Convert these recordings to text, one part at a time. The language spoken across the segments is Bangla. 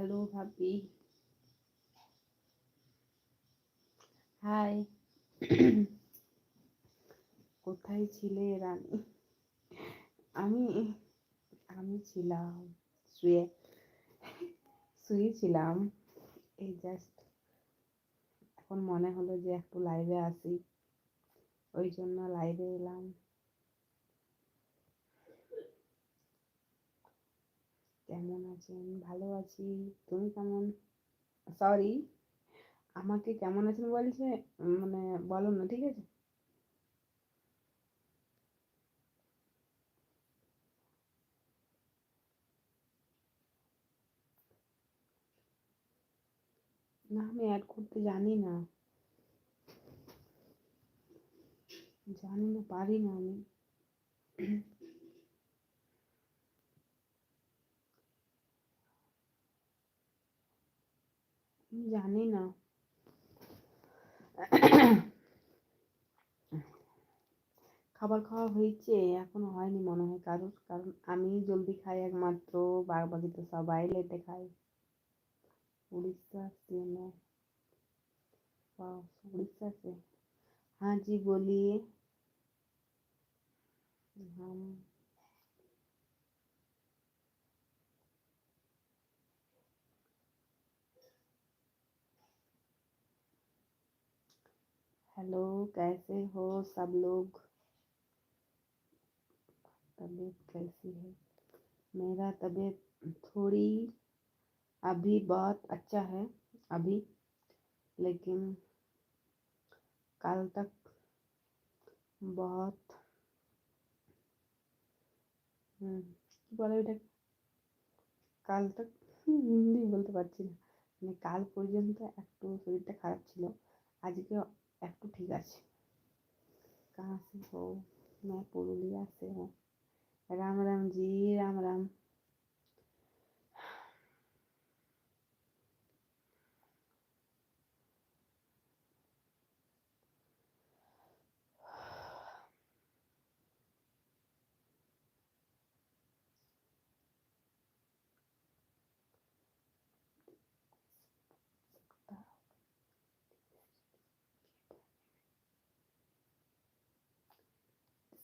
হ্যালো ভাবি। হাই কোথায় ছিলে রানী? আমি আমি ছিলাম শুয়ে, শুয়েছিলাম। এই জাস্ট এখন মনে হলো যে একটু লাইভে আসি ওই জন্য লাইভে এলাম। কেমন আছেন? ভালো আছি। তুমি কেমন? সরি আমাকে কেমন আছেন বলছে? মানে বলো না, ঠিক আছে? না, আমি অ্যাড করতে জানি না। জানি না, পারি না আমি। জানি না খাবার খাওয়া হয়েছে এখনো হয়নি মনে হয় কারোর কারণ আমি জলদি খাই একমাত্র বাকি তো সবাই লেটে খায় उड़ीसा से मैं उड़ीसा से हाँ जी बोलिए हम हेलो कैसे हो सब लोग तबीयत कैसी है मेरा तबीयत थोड़ी अभी बहुत अच्छा है अभी लेकिन कल तक बहुत কি বলে এটা কাল তক হিন্দি বলতে পারছি না মানে কাল পর্যন্ত একটু শরীরটা খারাপ ছিল আজকে একটু ঠিক আছে कहाँ से हो मैं पुरुलिया से हूँ राम राम जी राम राम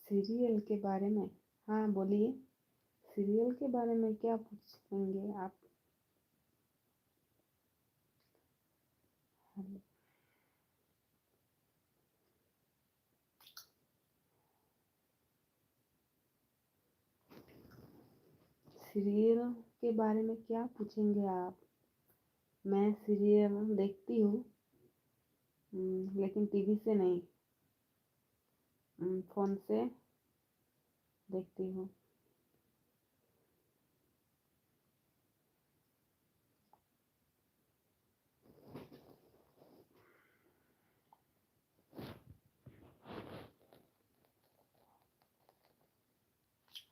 सीरियल के बारे में? हाँ बोलिए। सीरियल के बारे में क्या पूछेंगे आप? सीरियल के बारे में क्या पूछेंगे आप? मैं सीरियल देखती हूँ हम्म, लेकिन टीवी से नहीं। फ़ोन से देखती हूँ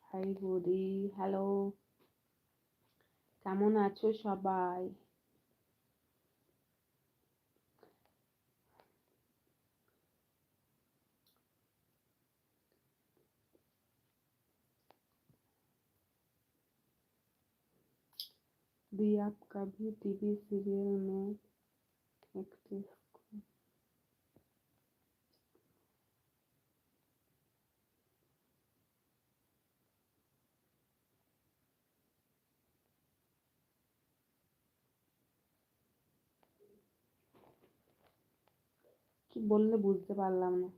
হাই বৌদি হ্যালো কেমন আছো সবাই भी आप कभी टीवी सीरियल में एक्ट्रेस को কি বললে বুঝতে পারলাম না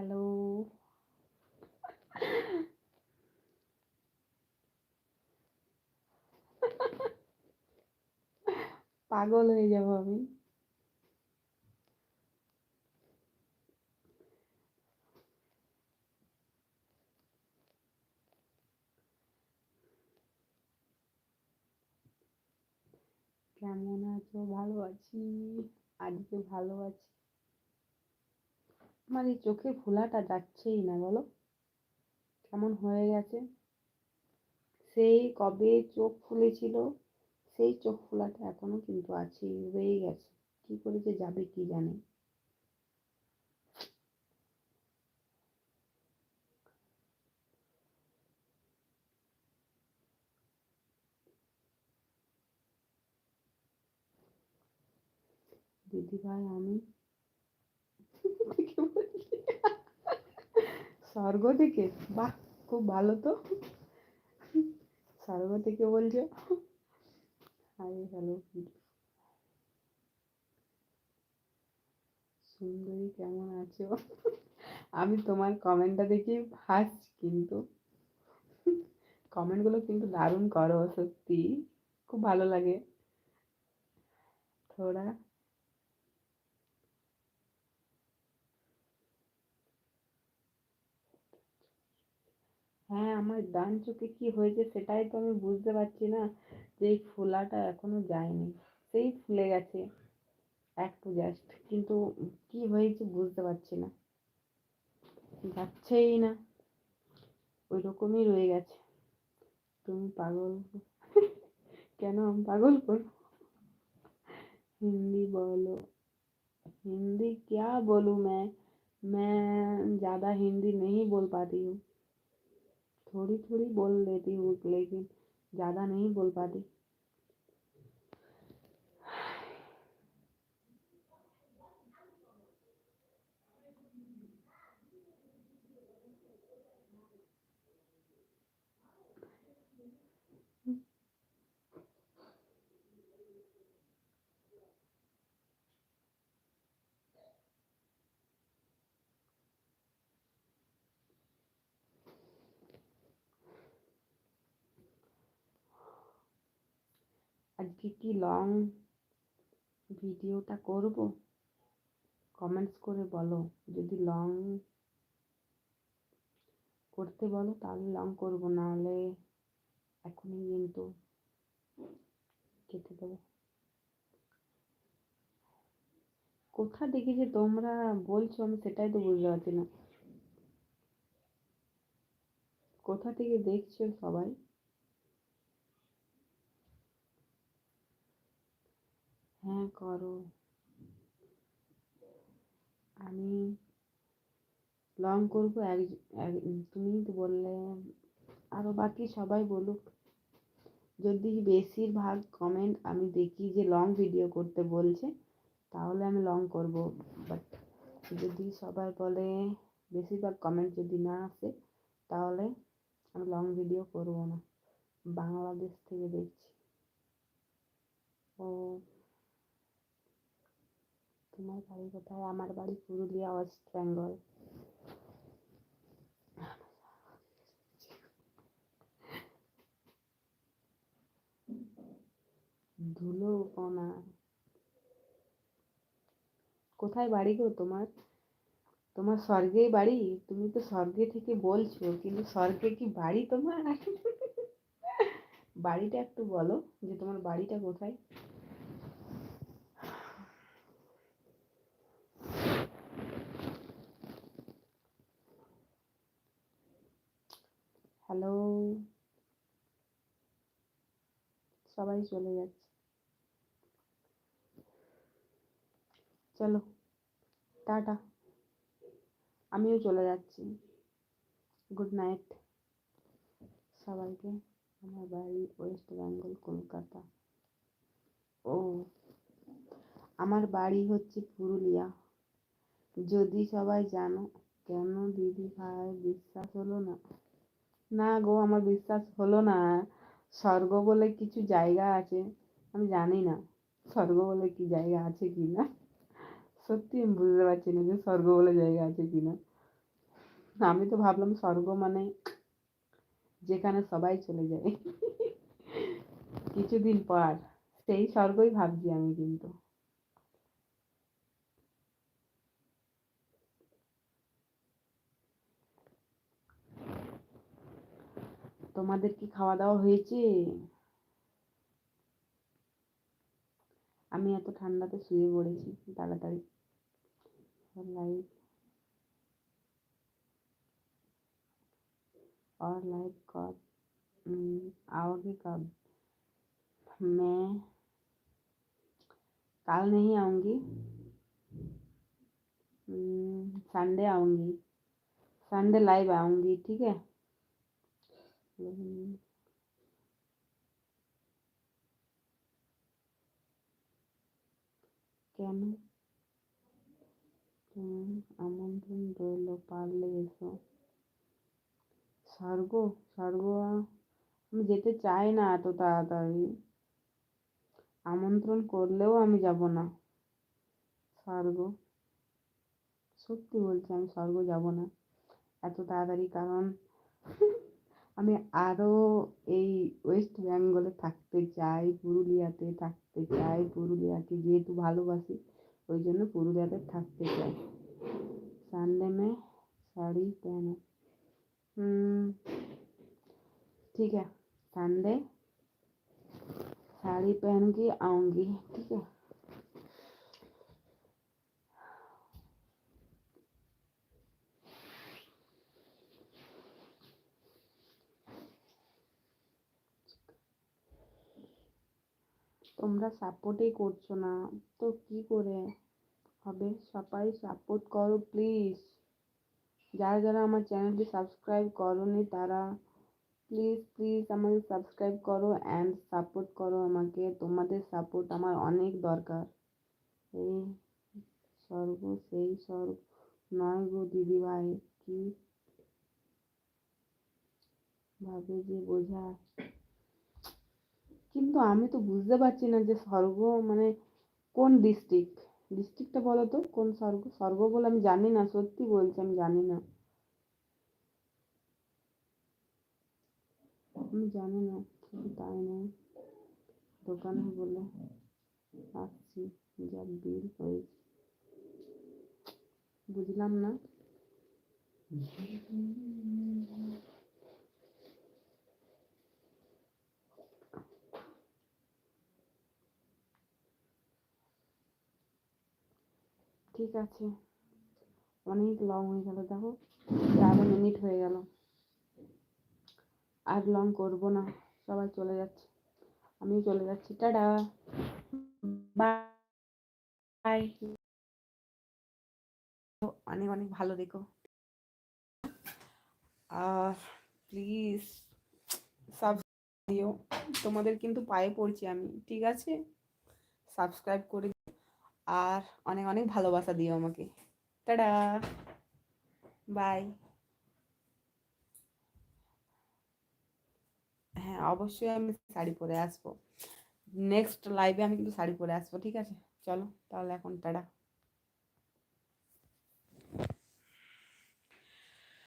হ্যালো। পাগল হয়ে যাব আমি। কেমন আছো? ভালো আছি। আজকে ভালো আছি। আমার এই চোখে ফোলাটা যাচ্ছেই না, বলো? কেমন হয়ে গেছে? সেই কবে চোখ ফুলেছিল, সেই চোখ ফোলাটা এখনও কিন্তু আছে রয়ে গেছে। কি করে যে যাবে কি জানে? দিদিভাই, আমি ভাই আমি স্বর্গ থেকে বাহ, খুব ভালো তো। স্বর্গ থেকে বলছো? হাই হ্যালো, সুন্দরী কেমন আছো? আমি তোমার কমেন্টটা দেখে হাসছি কিন্তু কমেন্টগুলো কিন্তু দারুণ করো, সত্যি। খুব ভালো লাগে। থোড়া হ্যাঁ আমার ডান চোখে কি হয়েছে সেটাই তো আমি বুঝতে পারছি না যে এই ফোলাটা এখনো যায়নি সেই ফুলে গেছে একটু জাস্ট কিন্তু কি হয়েছে বুঝতে পারছি না যাচ্ছেই না ওই রকমই রয়ে গেছে তুমি পাগল কেন আমি পাগল করো हिंदी बोलो हिंदी क्या बोलूँ मैं मैं ज़्यादा हिंदी नहीं बोल पाती हूँ थोड़ी थोड़ी बोल लेती हूँ लेकिन ज़्यादा नहीं बोल पाती। আজকে কি লং ভিডিওটা করব? কমেন্টস করে বলো। যদি লং করতে বলো, তাহলে লং করব, নাহলে এখনই কিন্তু কেটে দেবো। কোথা দেখি যে তোমরা বলছো, আমি সেটাই তো বুঝতে পারছি না। কোথা থেকে দেখছ সবাই? হ্যাঁ করো। আমি লং করব, এক তুমি তো বললে আরও বাকি সবাই বলুক। যদি বেশিরভাগ কমেন্ট আমি দেখি যে লং ভিডিও করতে বলছে, তাহলে আমি লং করব। বাট যদি সবাই বলে বেশিরভাগ কমেন্ট যদি না আসে, তাহলে আমি লং ভিডিও করব না। বাংলাদেশ থেকে দেখছি ও তোমার বাড়ি কোথায়? আমার বাড়ি পুরুলিয়া, ওয়েস্ট বেঙ্গল। ধুলো কোনা কোথায় বাড়ি গো তোমার? তোমার স্বর্গেই বাড়ি? তুমি তো স্বর্গে থেকে বলছো, কিন্তু স্বর্গে কি বাড়ি তোমার? বাড়িটা একটু বলো যে তোমার বাড়িটা কোথায় হ্যালো সবাই চলে যাচ্ছে। চলো, টাটা। আমিও চলে যাচ্ছি। গুড নাইট সবাইকে, আমার বাড়ি ওয়েস্ট বেঙ্গল কলকাতা। ও, আমার বাড়ি হচ্ছে পুরুলিয়া। যদি সবাই জানো, কেন দিদি ভাই বিশ্বাস হলো না? না গো, আমার বিশ্বাস হলো না। স্বর্গ বলে কিছু জায়গা আছে? আমি জানি না। স্বর্গ বলে কি জায়গা আছে কি না? সত্যি আমি বুঝতে পারছি না যে স্বর্গ বলে জায়গা আছে কি না। আমি তো ভাবলাম স্বর্গ মানে যেখানে সবাই চলে যায়। কিছুদিন পর। সেই স্বর্গই ভাবছি আমি কিন্তু। তোমাদের কি খাওয়া দাওয়া হয়েছে আমি এত ঠান্ডাতে শুয়ে পড়েছি তাড়াতাড়ি লাইভ और लाइव कब आओगे कब मैं कल नहीं आऊँगी संडे आऊँगी संडे लाइव आऊँगी ठीक है কেন? হুম, আমন্ত্রণ রইল পারলে এসো? স্বর্গ স্বর্গ আমি যেতে চাই না এত তাড়াতাড়ি। আমন্ত্রণ করলেও আমি যাব না। স্বর্গ সত্যি বলছি আমি স্বর্গ যাব না। এত তাড়াতাড়ি কারণ আমি আরও এই ওয়েস্ট বেঙ্গলে থাকতে চাই পুরুলিয়াতে থাকতে চাই পুরুলিয়াকে যেহেতু ভালোবাসি ওই জন্য পুরুলিয়াতে থাকতে চাই संडे में साड़ी पहनो हम्म, ठीक है संडे साड़ी पहन के आऊँगी ठीक है তোমরা সাপোর্টই করছ না। তো কি করে হবে? সবাই সাপোর্ট করো প্লিজ যারা যারা আমার চ্যানেলটি সাবস্ক্রাইব করোনি, তারা প্লিজ প্লিজ আমাকে সাবস্ক্রাইব করো অ্যান্ড সাপোর্ট করো আমাকে। তোমাদের সাপোর্ট আমার অনেক দরকার। এই স্বর্গ, সেই স্বর্গ। নয় গো দিদিভাই, কি ভাবে যে বোঝায় কিন্তু আমি তো বুঝতে পারছি না যে স্বর্গ মানে কোন ডিস্ট্রিক্ট ডিস্ট্রিক্টটা বলো তো, কোন স্বর্গ? স্বর্গ বলে আমি জানি না, সত্যি বলছি আমি জানি না। আমি জানি না, তাই নয় দোকানে বলে আসছি, যা বিল হয়েছে। বুঝলাম না। ঠিক আছে। অনেক লং হয়ে গেল দেখো। তেরো মিনিট হয়ে গেল। আর লং করব না সবাই চলে যাচ্ছে। আমিও চলে যাচ্ছি টাটা। বাই অনেক অনেক ভালো দেখো। আর প্লিজ সাবস্ক্রাইব দিও। তোমাদের কিন্তু পায়ে পড়ছি আমি ঠিক আছে? সাবস্ক্রাইব করে আর অনেক অনেক ভালোবাসা দিও আমাকে। Tata bye. হ্যাঁ অবশ্যই আমি শাড়ি পরে আসব। নেক্সট লাইভে আমি কিন্তু শাড়ি পরে আসব, ঠিক আছে? চলো, তাহলে এখন টাটা।